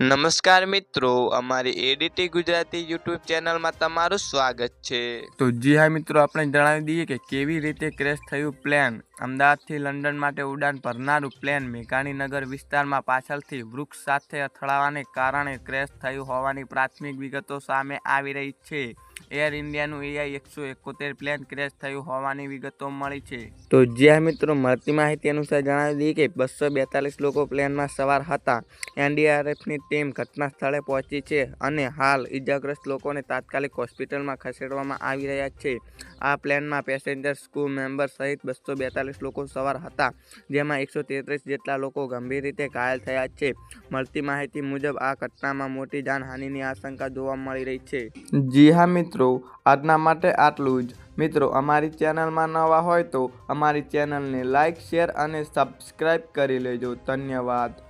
નમસ્કાર મિત્રો, અમારી એડીટી ગુજરાતી યુટ્યુબ ચેનલમાં તમારું સ્વાગત છે. તો જી હા મિત્રો, આપણે જણાવી દઈએ કે કેવી રીતે ક્રેશ થયું પ્લેન? અમદાવાદથી લંડન માટે ઉડાન ભરનારું પ્લેન મેઘાણીનગર વિસ્તારમાં પાછળથી વૃક્ષ સાથે અથડાવાને કારણે ક્રેશ થયું હોવાની પ્રાથમિક વિગતો સામે આવી રહી છે. એર ઇન્ડિયાનું એઆઈ એકસો એકોતેર પ્લેન ક્રેશ થયું હોવાની વિગતો મળી છે. તો જ્યાં મિત્રો, મળતી માહિતી અનુસાર જણાવી દઈએ કે બસો બેતાલીસ લોકો પ્લેનમાં સવાર હતા. એનડીઆરએફની ટીમ ઘટના સ્થળે પહોંચી છે અને હાલ ઇજાગ્રસ્ત લોકોને તાત્કાલિક હોસ્પિટલમાં ખસેડવામાં આવી રહ્યા છે. આ પ્લેનમાં પેસેન્જર સ્કૂલ મેમ્બર સહિત બસો બેતાલીસ લોકો સવાર હતા, જેમાં એકસો તેત્રીસ જેટલા લોકો ગંભીર રીતે ઘાયલ થયા છે. મળતી માહિતી મુજબ, આ ઘટનામાં મોટી જાનહાનિની આશંકા જોવા મળી રહી છે. જી હા મિત્રો, આજના માટે આટલું જ. મિત્રો, અમારી ચેનલમાં નવા હોય તો અમારી ચેનલને લાઇક શેર અને સબસ્ક્રાઈબ કરી લેજો. ધન્યવાદ.